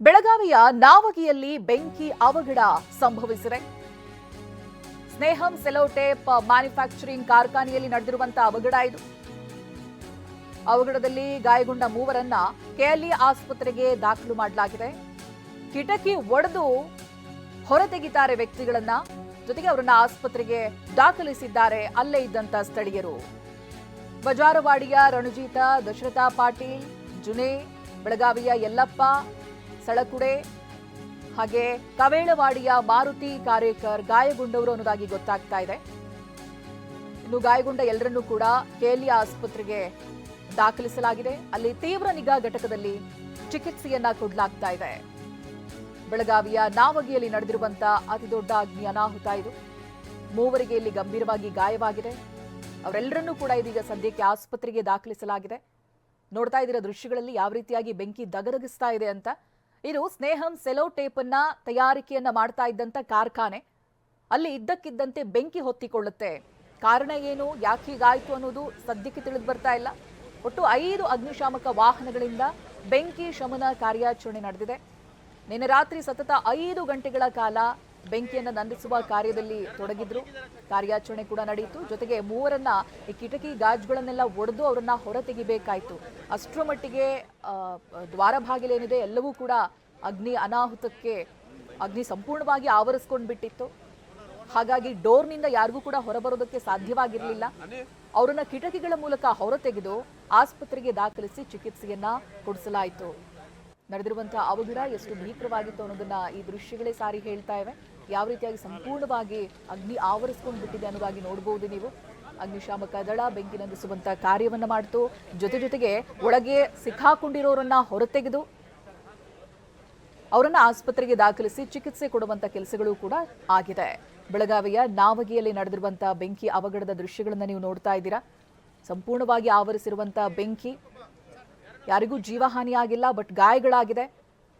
ಬೆಳಗಾವಿಯ ನಾವಗಿಯಲ್ಲಿ ಬೆಂಕಿ ಅವಘಡ ಸಂಭವಿಸಿದೆ. ಸ್ನೇಹಂ ಸೆಲೋಟೇಪ್ ಮ್ಯಾನುಫ್ಯಾಕ್ಚರಿಂಗ್ ಕಾರ್ಖಾನೆಯಲ್ಲಿ ನಡೆದಿರುವಂತಹ ಅವಘಡ ಇದು. ಅವಘಡದಲ್ಲಿ ಗಾಯಗೊಂಡ ಮೂವರನ್ನ ಕೆಎಲ್ಇ ಆಸ್ಪತ್ರೆಗೆ ದಾಖಲು ಮಾಡಲಾಗಿದೆ. ಕಿಟಕಿ ಒಡೆದು ಹೊರತೆಗಿತಾರೆ ವ್ಯಕ್ತಿಗಳನ್ನ. ಜೊತೆಗೆ ಅವರನ್ನ ಆಸ್ಪತ್ರೆಗೆ ದಾಖಲಿಸಿದ್ದಾರೆ ಅಲ್ಲೇ ಇದ್ದಂತ ಸ್ಥಳೀಯರು. ಬಜಾರವಾಡಿಯ ರಣಜಿತ ದಶರಥ ಪಾಟೀಲ್, ಜುನೇ, ಬೆಳಗಾವಿಯ ಯಲ್ಲಪ್ಪ ಸಳಕುಡೆ ಹಾಗೆ ಕವೇಳವಾಡಿಯ ಮಾರುತಿ ಕಾರೇಕರ್ ಗಾಯಗೊಂಡವರು ಅನ್ನೋದಾಗಿ ಗೊತ್ತಾಗ್ತಾ ಇದೆ. ಇನ್ನು ಗಾಯಗೊಂಡ ಎಲ್ಲರನ್ನೂ ಕೂಡ ಕೇಲಿಯ ಆಸ್ಪತ್ರೆಗೆ ದಾಖಲಿಸಲಾಗಿದೆ. ಅಲ್ಲಿ ತೀವ್ರ ನಿಗಾ ಘಟಕದಲ್ಲಿ ಚಿಕಿತ್ಸೆಯನ್ನ ಕೊಡಲಾಗ್ತಾ ಇದೆ. ಬೆಳಗಾವಿಯ ನಾವಗಿಯಲ್ಲಿ ನಡೆದಿರುವಂತಹ ಅತಿದೊಡ್ಡ ಅಗ್ನಿ ಅನಾಹುತ ಇದು. ಮೂವರಿಗೆ ಇಲ್ಲಿ ಗಂಭೀರವಾಗಿ ಗಾಯವಾಗಿದೆ. ಅವರೆಲ್ಲರನ್ನೂ ಕೂಡ ಇದೀಗ ಸದ್ಯಕ್ಕೆ ಆಸ್ಪತ್ರೆಗೆ ದಾಖಲಿಸಲಾಗಿದೆ. ನೋಡ್ತಾ ಇದ್ದೀರಾ ದೃಶ್ಯಗಳಲ್ಲಿ ಯಾವ ರೀತಿಯಾಗಿ ಬೆಂಕಿ ದಗದಗಿಸ್ತಾ ಇದೆ ಅಂತ. ಇದು ಸ್ನೇಹಂ ಸೆಲೋ ಟೇಪ್ ಅನ್ನ ತಯಾರಿಕೆಯನ್ನ ಮಾಡ್ತಾ ಇದ್ದಂಥ ಕಾರ್ಖಾನೆ. ಅಲ್ಲಿ ಇದ್ದಕ್ಕಿದ್ದಂತೆ ಬೆಂಕಿ ಹೊತ್ತಿಕೊಳ್ಳುತ್ತೆ. ಕಾರಣ ಏನು? ಯಾಕೆ ಹೀಗಾಯಿತು ಅನ್ನೋದು ಸದ್ಯಕ್ಕೆ ತಿಳಿದು ಬರ್ತಾ ಇಲ್ಲ. ಒಟ್ಟು ಐದು ಅಗ್ನಿಶಾಮಕ ವಾಹನಗಳಿಂದ ಬೆಂಕಿ ಶಮನ ಕಾರ್ಯಾಚರಣೆ ನಡೆದಿದೆ. ನಿನ್ನೆ ರಾತ್ರಿ ಸತತ ಐದು ಗಂಟೆಗಳ ಕಾಲ ಬೆಂಕಿಯನ್ನು ನಂದಿಸುವ ಕಾರ್ಯದಲ್ಲಿ ತೊಡಗಿದ್ರು. ಕಾರ್ಯಾಚರಣೆ ಕೂಡ ನಡೆಯಿತು. ಜೊತೆಗೆ ಮೂವರನ್ನ ಈ ಕಿಟಕಿ ಗಾಜುಗಳನ್ನೆಲ್ಲ ಒಡೆದು ಅವರನ್ನ ಹೊರ ತೆಗಿಬೇಕಾಯ್ತು ಅಷ್ಟರ ಮಟ್ಟಿಗೆ ದ್ವಾರ ಬಾಗಿಲೇನಿದೆ ಎಲ್ಲವೂ ಕೂಡ ಅಗ್ನಿ ಅನಾಹುತಕ್ಕೆ, ಅಗ್ನಿ ಸಂಪೂರ್ಣವಾಗಿ ಆವರಿಸ್ಕೊಂಡು ಬಿಟ್ಟಿತ್ತು ಹಾಗಾಗಿ ಡೋರ್ನಿಂದ ಯಾರಿಗೂ ಕೂಡ ಹೊರಬರೋದಕ್ಕೆ ಸಾಧ್ಯವಾಗಿರಲಿಲ್ಲ. ಅವರನ್ನ ಕಿಟಕಿಗಳ ಮೂಲಕ ಹೊರತೆಗೆದು ಆಸ್ಪತ್ರೆಗೆ ದಾಖಲಿಸಿ ಚಿಕಿತ್ಸೆಯನ್ನ ಕೊಡಿಸಲಾಯಿತು. ನಡೆದಿರುವಂತಹ ಅವಘಡ ಎಷ್ಟು ಭೀಕರವಾಗಿತ್ತು ಅನ್ನೋದನ್ನ ಈ ದೃಶ್ಯಗಳೇ ಸಾರಿ ಹೇಳ್ತಾ ಇವೆ. ಯಾವ ರೀತಿಯಾಗಿ ಸಂಪೂರ್ಣವಾಗಿ ಅಗ್ನಿ ಆವರಿಸ್ಕೊಂಡು ಬಿಟ್ಟಿದೆ ಅನ್ನೋದಾಗಿ ನೋಡಬಹುದು ನೀವು. ಅಗ್ನಿಶಾಮಕ ದಳ ಬೆಂಕಿ ನಂದಿಸುವಂತಹ ಕಾರ್ಯವನ್ನ ಮಾಡ್ತು. ಜೊತೆ ಜೊತೆಗೆ ಒಳಗೆ ಸಿಕ್ಕಾಕೊಂಡಿರೋರನ್ನ ಹೊರತೆಗೆದು ಅವರನ್ನ ಆಸ್ಪತ್ರೆಗೆ ದಾಖಲಿಸಿ ಚಿಕಿತ್ಸೆ ಕೊಡುವಂತ ಕೆಲಸಗಳು ಕೂಡ ಆಗಿದೆ. ಬೆಳಗಾವಿಯ ನಾವಗಿಯಲ್ಲಿ ನಡೆದಿರುವಂತಹ ಬೆಂಕಿ ಅವಘಡದ ದೃಶ್ಯಗಳನ್ನ ನೀವು ನೋಡ್ತಾ ಇದ್ದೀರಾ. ಸಂಪೂರ್ಣವಾಗಿ ಆವರಿಸಿರುವಂತಹ ಬೆಂಕಿ ಯಾರಿಗೂ ಜೀವಹಾನಿಯಾಗಿಲ್ಲ ಬಟ್ ಗಾಯಗಳಾಗಿದೆ.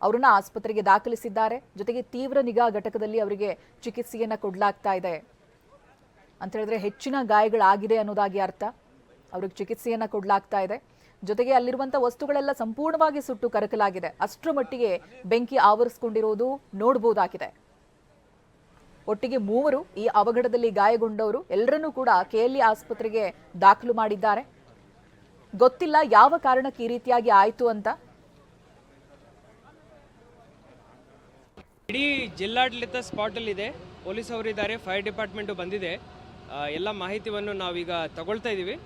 ಅವರನ್ನ ಆಸ್ಪತ್ರೆಗೆ ದಾಖಲಿಸಿದ್ದಾರೆ. ಜೊತೆಗೆ ತೀವ್ರ ನಿಗಾ ಘಟಕದಲ್ಲಿ ಅವರಿಗೆ ಚಿಕಿತ್ಸೆಯನ್ನ ಕೊಡಲಾಗ್ತಾ ಇದೆ. ಅಂತ ಹೇಳಿದ್ರೆ ಹೆಚ್ಚಿನ ಗಾಯಗಳಾಗಿದೆ ಅನ್ನೋದಾಗಿ ಅರ್ಥ. ಅವ್ರಿಗೆ ಚಿಕಿತ್ಸೆಯನ್ನ ಕೊಡಲಾಗ್ತಾ ಇದೆ. ಜೊತೆಗೆ ಅಲ್ಲಿರುವಂಥ ವಸ್ತುಗಳೆಲ್ಲ ಸಂಪೂರ್ಣವಾಗಿ ಸುಟ್ಟು ಕರಕಲಾಗಿದೆ. ಅಷ್ಟರ ಮಟ್ಟಿಗೆ ಬೆಂಕಿ ಆವರಿಸ್ಕೊಂಡಿರೋದು ನೋಡಬಹುದಾಗಿದೆ ಒಟ್ಟಿಗೆ ಮೂವರು ಈ ಅವಘಡದಲ್ಲಿ ಗಾಯಗೊಂಡವರು, ಎಲ್ಲರನ್ನೂ ಕೂಡ ಕೆಎಲ್ಇ ಆಸ್ಪತ್ರೆಗೆ ದಾಖಲು ಮಾಡಿದ್ದಾರೆ. ಗೊತ್ತಿಲ್ಲ ಯಾವ ಕಾರಣಕ್ಕೆ ಈ ರೀತಿಯಾಗಿ ಆಯಿತು ಅಂತ? ಇಡೀ ಜಿಲ್ಲಾಡಳಿತ ಸ್ಪಾಟಲ್ಲಿದೆ. ಪೊಲೀಸ್ ಅವರಿದ್ದಾರೆ, ಫೈರ್ ಡಿಪಾರ್ಟ್ಮೆಂಟು ಬಂದಿದೆ. ಎಲ್ಲ ಮಾಹಿತಿಯನ್ನು ನಾವೀಗ ತಗೊಳ್ತಾ ಇದ್ದೀವಿ.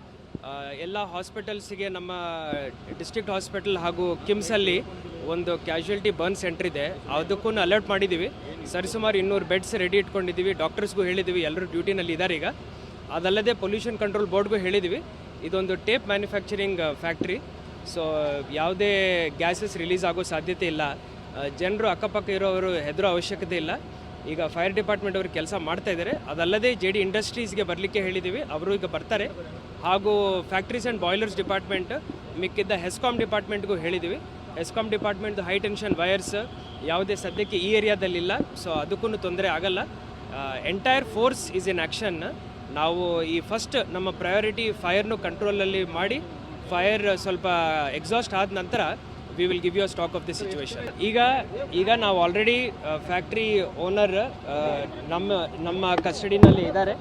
ಎಲ್ಲ ಹಾಸ್ಪಿಟಲ್ಸಿಗೆ ನಮ್ಮ ಡಿಸ್ಟ್ರಿಕ್ಟ್ ಹಾಸ್ಪಿಟಲ್ ಹಾಗೂ ಕಿಮ್ಸಲ್ಲಿ ಒಂದು ಕ್ಯಾಶುಯಾಲಿಟಿ ಬರ್ನ್ ಸೆಂಟರ್ ಇದೆ. ಅದಕ್ಕೂ ಅಲರ್ಟ್ ಮಾಡಿದ್ದೀವಿ. ಸರಿಸುಮಾರು ಇನ್ನೂರು ಬೆಡ್ಸ್ ರೆಡಿ ಇಟ್ಕೊಂಡಿದ್ದೀವಿ. ಡಾಕ್ಟರ್ಸ್ಗೂ ಹೇಳಿದ್ದೀವಿ. ಎಲ್ಲರೂ ಡ್ಯೂಟಿನಲ್ಲಿ ಇದ್ದಾರೆ ಈಗ. ಅದಲ್ಲದೆ ಪೊಲ್ಯೂಷನ್ ಕಂಟ್ರೋಲ್ ಬೋರ್ಡ್ಗೂ ಹೇಳಿದ್ದೀವಿ. ಇದೊಂದು ಟೇಪ್ ಮ್ಯಾನುಫ್ಯಾಕ್ಚರಿಂಗ್ ಫ್ಯಾಕ್ಟ್ರಿ. ಸೊ ಯಾವುದೇ ಗ್ಯಾಸಸ್ ರಿಲೀಸ್ ಆಗೋ ಸಾಧ್ಯತೆ ಇಲ್ಲ. ಜನರು ಅಕ್ಕಪಕ್ಕ ಇರೋವರು ಹೆದರೋ ಅವಶ್ಯಕತೆ ಇಲ್ಲ. ಈಗ ಫೈರ್ ಡಿಪಾರ್ಟ್ಮೆಂಟ್ ಅವರು ಕೆಲಸ ಮಾಡ್ತಾ ಇದ್ದಾರೆ ಅದಲ್ಲದೆ ಜೆ ಡಿ ಇಂಡಸ್ಟ್ರೀಸ್ಗೆ ಬರಲಿಕ್ಕೆ ಹೇಳಿದ್ದೀವಿ ಅವರು ಈಗ ಬರ್ತಾರೆ. ಹಾಗೂ ಫ್ಯಾಕ್ಟ್ರೀಸ್ ಆ್ಯಂಡ್ ಬಾಯ್ಲರ್ಸ್ ಡಿಪಾರ್ಟ್ಮೆಂಟ್, ಮಿಕ್ಕಿದ್ದ ಹೆಸ್ಕಾಮ್ ಡಿಪಾರ್ಟ್ಮೆಂಟ್ಗೂ ಹೇಳಿದ್ದೀವಿ ಹೆಸ್ಕಾಮ್ ಡಿಪಾರ್ಟ್ಮೆಂಟ್ದು ಹೈ ಟೆನ್ಷನ್ ವೈರ್ಸ್ ಯಾವುದೇ ಸದ್ಯಕ್ಕೆ ಈ ಏರಿಯಾದಲ್ಲಿಲ್ಲ. ಸೊ ಅದಕ್ಕೂ ತೊಂದರೆ ಆಗಲ್ಲ. Entire force is in action ನಾವು ಈ ಫಸ್ಟ್ ನಮ್ಮ ಪ್ರಯಾರಿಟಿ ಫೈರ್ನು ಕಂಟ್ರೋಲಲ್ಲಿ ಮಾಡಿ ಫೈರ್ ಸ್ವಲ್ಪ ಎಕ್ಸಾಸ್ಟ್ ಆದ ನಂತರ we will give you stock of the situation ಈಗ ಈಗ ನಾವು ಆಲ್ರೆಡಿ ಫ್ಯಾಕ್ಟ್ರಿ ಓನರ್ ನಮ್ಮ ನಮ್ಮ ಕಸ್ಟಡಿನಲ್ಲಿ ಇದ್ದಾರೆ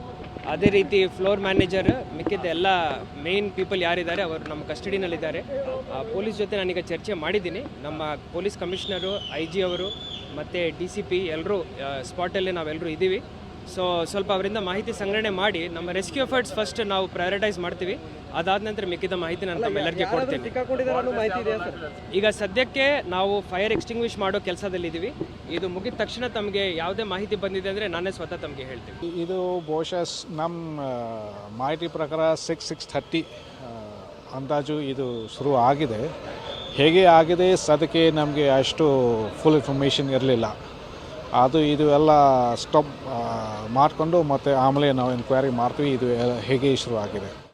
ಅದೇ ರೀತಿ ಫ್ಲೋರ್ ಮ್ಯಾನೇಜರ್ ಮಿಕ್ಕಿದ್ದ ಎಲ್ಲ ಮೇನ್ ಪೀಪಲ್ ಯಾರಿದ್ದಾರೆ, ಅವರು ನಮ್ಮ ಕಸ್ಟಡಿನಲ್ಲಿದ್ದಾರೆ ಪೊಲೀಸ್ ಜೊತೆ ನಾನೀಗ ಚರ್ಚೆ ಮಾಡಿದ್ದೀನಿ. ನಮ್ಮ ಪೊಲೀಸ್ ಕಮಿಷನರು ಐ ಜಿ ಅವರು, ಮತ್ತು ಡಿ ಸಿ ಪಿ ಎಲ್ಲರೂ ಸ್ಪಾಟಲ್ಲಿ ನಾವೆಲ್ಲರೂ ಇದ್ದೀವಿ ಸೊ ಸ್ವಲ್ಪ ಅವರಿಂದ ಮಾಹಿತಿ ಸಂಗ್ರಹಣೆ ಮಾಡಿ ನಮ್ಮ ರೆಸ್ಕ್ಯೂ ಎಫರ್ಟ್ಸ್ ಫಸ್ಟ್ ನಾವು ಪ್ರಯಾರಿಟೈಸ್ ಮಾಡ್ತೀವಿ. ಅದಾದ ನಂತರ ಮಿಕ್ಕಿದ ಮಾಹಿತಿ ನಾನು ತಮ್ಮೆಲ್ಲರಿಗೆ ಕೊಡ್ತೀನಿ. ಈಗ ಸದ್ಯಕ್ಕೆ ನಾವು ಫೈರ್ ಎಕ್ಸ್ಟಿಂಗ್ವಿಷ್ ಮಾಡೋ ಕೆಲಸದಲ್ಲಿದ್ದೀವಿ. ಇದು ಮುಗಿದ ತಕ್ಷಣ ತಮಗೆ ಯಾವುದೇ ಮಾಹಿತಿ ಬಂದಿದೆ ಅಂದರೆ ನಾನೇ ಸ್ವತಃ ತಮಗೆ ಹೇಳ್ತೀನಿ. ಇದು ಬಹುಶಃ ನಮ್ಮ ಮಾಹಿತಿ ಪ್ರಕಾರ ಸಿಕ್ಸ್ ಸಿಕ್ಸ್ ಥರ್ಟಿ ಅಂದಾಜು ಇದು ಶುರು ಆಗಿದೆ. ಹೇಗೆ ಆಗಿದೆ ಅದಕ್ಕೆ ನಮಗೆ ಅಷ್ಟು ಫುಲ್ ಇನ್ಫಾರ್ಮೇಷನ್ ಇರಲಿಲ್ಲ. ಅದು ಇದು ಎಲ್ಲ ಸ್ಟಾಪ್ ಮಾಡಿಕೊಂಡು ಮತ್ತು ಆಮೇಲೆ ನಾವು ಎನ್ಕ್ವೈರಿ ಮಾಡ್ತೀವಿ ಇದು ಹೇಗೆ ಶುರು ಆಗಿದೆ.